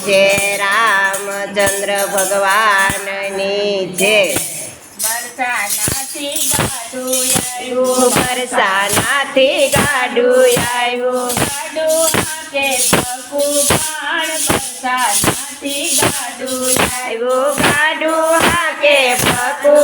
છે રામચંદ્ર ભગવાનની જય. વરસાનાથી ગાડું આવ્યું ગાડું હાકે ભગવાન વરસાનાથી ગાડું આવ્યું ગાડું હાકે પકુ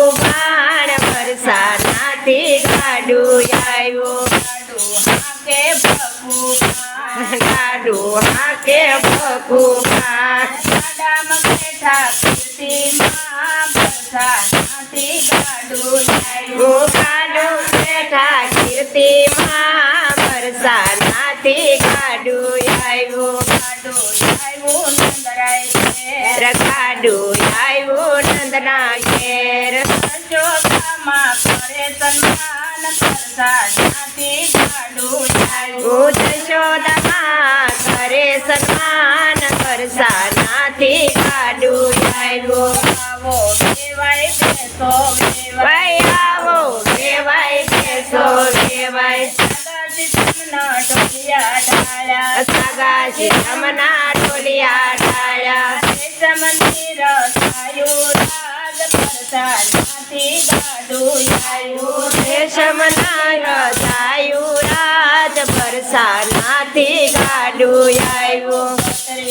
આવ્યું આવ્યું નંદરાય છે ગાડું આવ્યું નંદના ઘેર. જોગામાં કરે સન્માન કરતા ગાડું આવ્યું હું જશોદામાં કરે સન્માન બરસાનાથી ગાડું આવ્યું આવો વેવાય બેસો શિરમના ડોલિયા ઢાળ્યા. દેશ મંદિર સાયું રાજ પરસાનાથી ગાડું આવ્યું રેશમના રજાયું રાજ બરસાનાથી ગાડું આવ્યું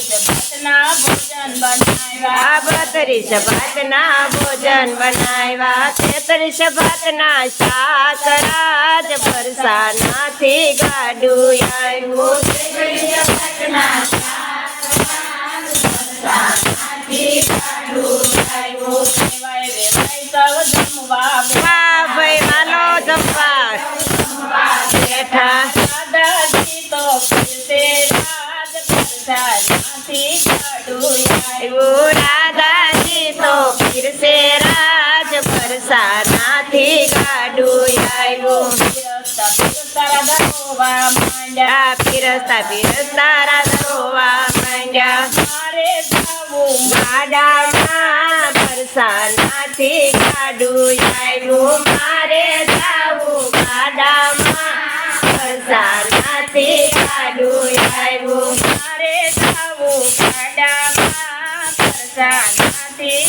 ત્રીસ ભટના ભોજન બનાવ્યા આ બત્રીસ ભાતના ભોજન બનાવ્યા તેત્રીસ ભાતના શાક રાજ બરસાનાથી ગાડું આવ્યું તેત્રીસ ભાતના વેવાય વેવાય સૌ જમવા દરોવા માંડ્યા. પીરસતા પીરસતા રાધવા માંડ્યા. મારે જાવું ગાડામાં બરસાનાથી ગાડું આવ્યું મારે જાવું ગાડામાં બરસાનાથી ગાડું આવ્યું મારે જાવું ગાડામાં પરસાનાથી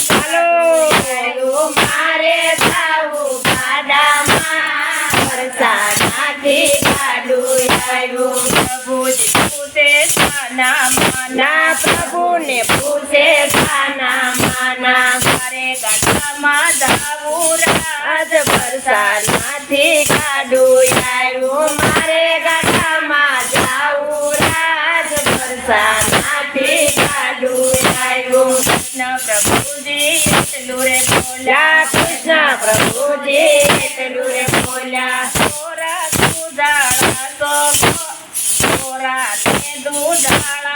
પ્રભુને પૂછે ગાના માના મારે જાવું રાજ આજ બરસાનાથી ગાડું આવ્યું મારે ગાડામાં જાવું રાજ બરસાનાથી ગાડું આવ્યું કૃષ્ણ પ્રભુજી, એટલું રે બોલ્યા. કૃષ્ણ પ્રભુજી, એટલું રે બોલ્યા. થોરા સુધારા તો થોરા તે દૂધાળા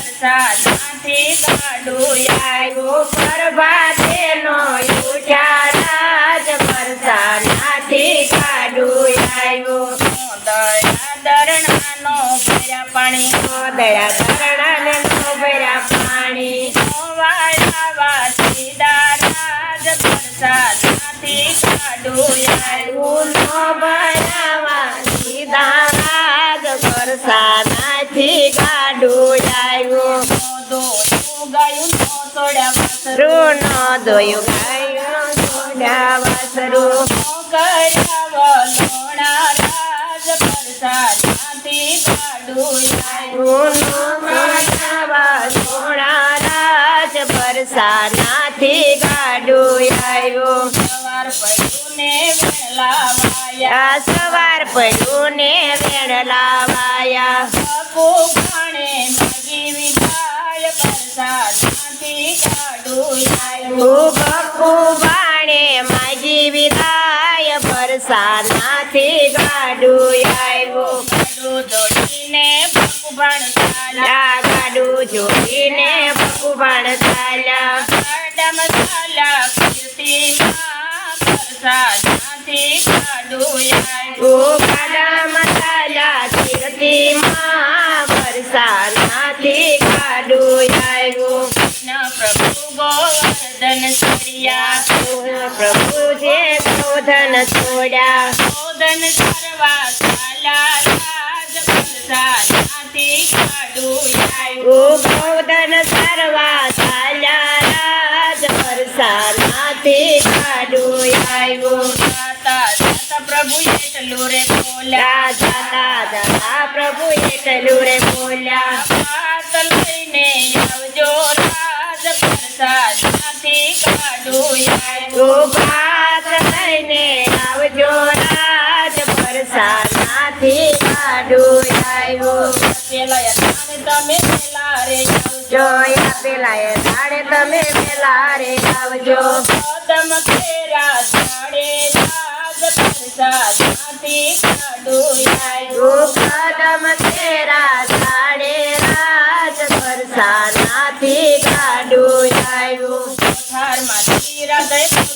રાજ પરસાનાથી ગાડું આવ્યું પ્રભાતેનો યુઠ્યા રાજ બરસાનાથી ગાડું આવ્યું દયા દરણાનો ભર્યા પાણી, દયા ધરણાને ભર્યા પાણી. વાળાવા સીધા રાજ પરસાનાથી ગાડું આવ્યું નો બનાવા વાસરું રૂનો દોયું ગાયું સોડ્યા વાસરું. પરસાનાથી ગાડું આવ્યું સવાર પડ્યું ને વેલા વાયા સવાર પડ્યું ને વેણ લાવાયા. ગાડું બરસાનાથી ગાડું આવ્યું ગાડું દોડીને બાપુ ચાલ્યા ગાડું જોઈને ભગવાન ચાલ્યા આડા મસાલા કાઢું આવ્યું. સરિયા પ્રભુ જે ક્રોધન છોડ્યા શોધન કરવા ચાલા રાજ પ્રસાદમાંથી કાઢું આવ્યું. ક્રોધન સર્વા ચાલ્યા રાજ વરસાદમાંથી કાઢું આવ્યું જાતા જાતા પ્રભુ એટલું રે બોલ્યા જાતા જાતા પ્રભુ એટલું રે બોલ્યા હાથ લઈને આવજો રાજ પ્રસાદમાંથી કાઢું આવ્યું. ભાત લઈને આવજો રાજ વરસાદમાંથી કાઢું આવ્યું પેલા તમે પેલા રે આવજો. જોયા પેલા એ તમે પેલા રે આવજો કદમ ફેરા ચાડે રાજ પ્રસાદમાંથી કાઢું આવ્યું. તેરા સાડે રાજ વરસાદમાંથી કાઢું આવ્યું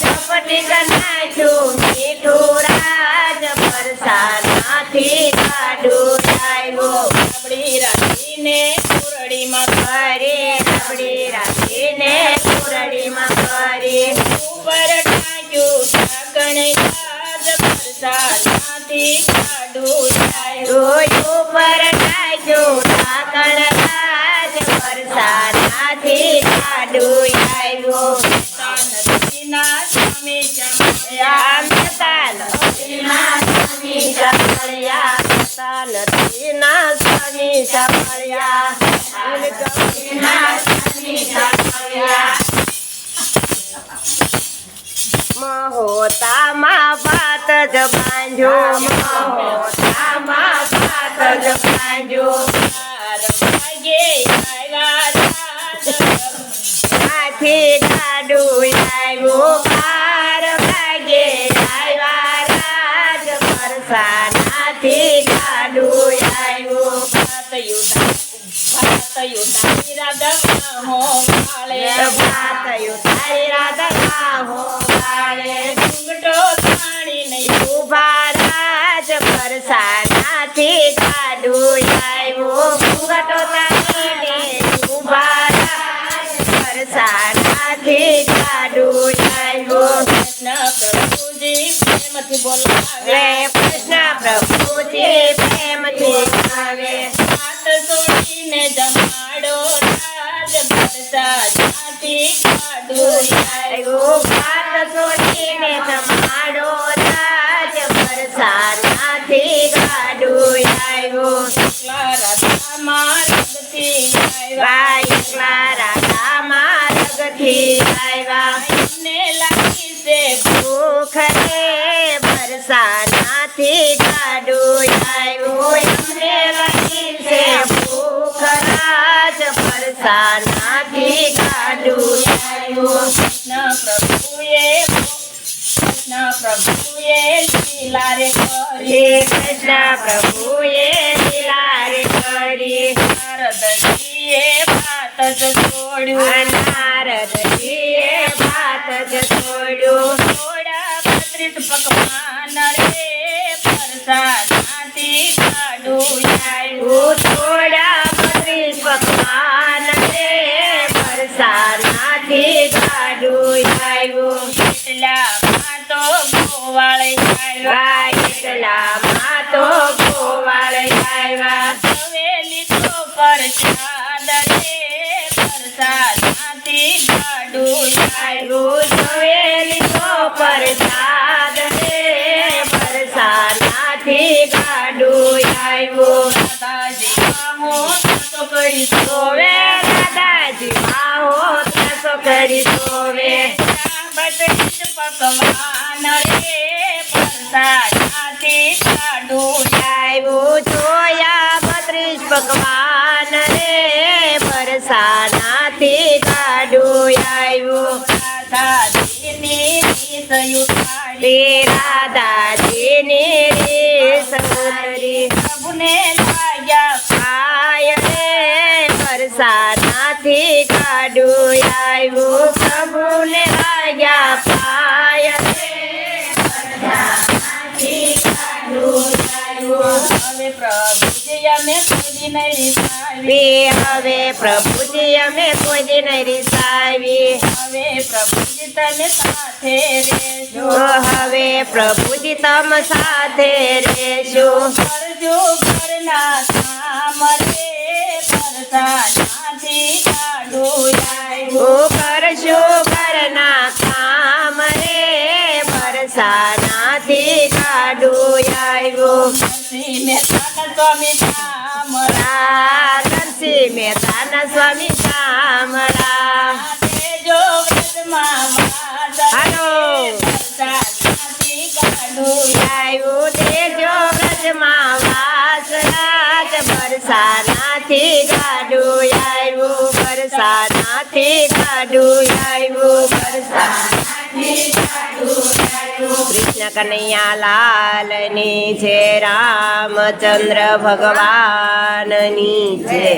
ચપટી નાખ્યું મીઠું રાજ વરસાદમાંથી ગાડું આવ્યું આપણી રાધીને કુરડીમાં ફરી રાબડી રાખીને કુરડીમાં ફરી ઉપર ટાંગ્યું ઢાંકણ રાજ પ્રસાદમાંથી કાઢું આવ્યું. રોયું પર નાખ્યું ઢાંકણ રાજ ગાડું આવ્યું ચમયા આમ જતા નદીના સ્વામી સાંભળ્યા જતા નદીના સ્વામી સાંભળ્યા નદીના સ્વામી સાંભળ્યા મહોતામાં ભાત જ બાંધ્યો, મહોતામાં ભાત જ બાંધ્યો. હો વાળે ભાતયું તારી રાધા હો વાળે ઘૂંઘટો તાણીને ઊભા રાજ વરસાદથી ગાડું આવ્યું ઘૂંઘટો તારીને ઊભા રાજ વરસાદથી ગાડું આવ્યું કૃષ્ણ પ્રભુજી પ્રેમથી બોલાવે રે કૃષ્ણ પ્રભુજી પ્રેમથી આવે રગથી આવ્યા એમને લાગી છે ભૂખ રે વરસાદથી ગાડું આવ્યું એમને લખી છે ભૂખ રાજ વરસાદથી ગાડું આવ્યું કૃષ્ણ પ્રભુએ કૃષ્ણ પ્રભુએ લીલા રે કરી હે કૃષ્ણ પ્રભુએ લીલા જ છોડ્યું નારદજીએ ભાત જ છોડ્યું થોડા પત્રિત પકવાન રે પ્રસાદમાંથી કાઢું આવ્યું થોડા પત્રિત પકવાન રે વરસાદમાંથી ગાડું આવ્યું એટલામાં તો ગોવાળ આવ્યા કાઢું આવ્યું આવ્યું સવેલી તો પ્રસાદ રે વરસાદમાંથી ગાડું આવ્યું દાદાજી હું તો કરી સોવે સુંદરી શોભે બત્રીસ પકવાન રે પ્રસાદાથી કાઢું આવ્યું જોયા બત્રીસ પકવાન રે પરસાનાથી કાઢું આવ્યું રાધાજીની રીત યુટાડી તેરા દાદીની રે સુંદરી પ્રભુને લાગ્યા આય રે પરસાનાથી કાઢું આવ્યું. પ્રભુને લાગ્યા પાય હવે નહીં રીસાવી. હવે પ્રભુજી અમે કોઈ દી નહીં રીસાવી. હવે પ્રભુજી તમે સાથે રહેજો. હવે પ્રભુજી તમ સાથે રેજો કરજો ઘરના કામ રે પરસાદાથી મહેતાના સ્વામી શામળા. નરસિંહ મહેતાના સ્વામી શામળા. તેજો વ્રતમાં હાલો. આવ્યું તેજો વ્રજમાં વાસ રાજ બરસાનાથી ગાડું આવ્યું બરસાનાથી ગાડું આવ્યું કૃષ્ણ કનૈયા લાલની છે રામચંદ્ર ભગવાનની છે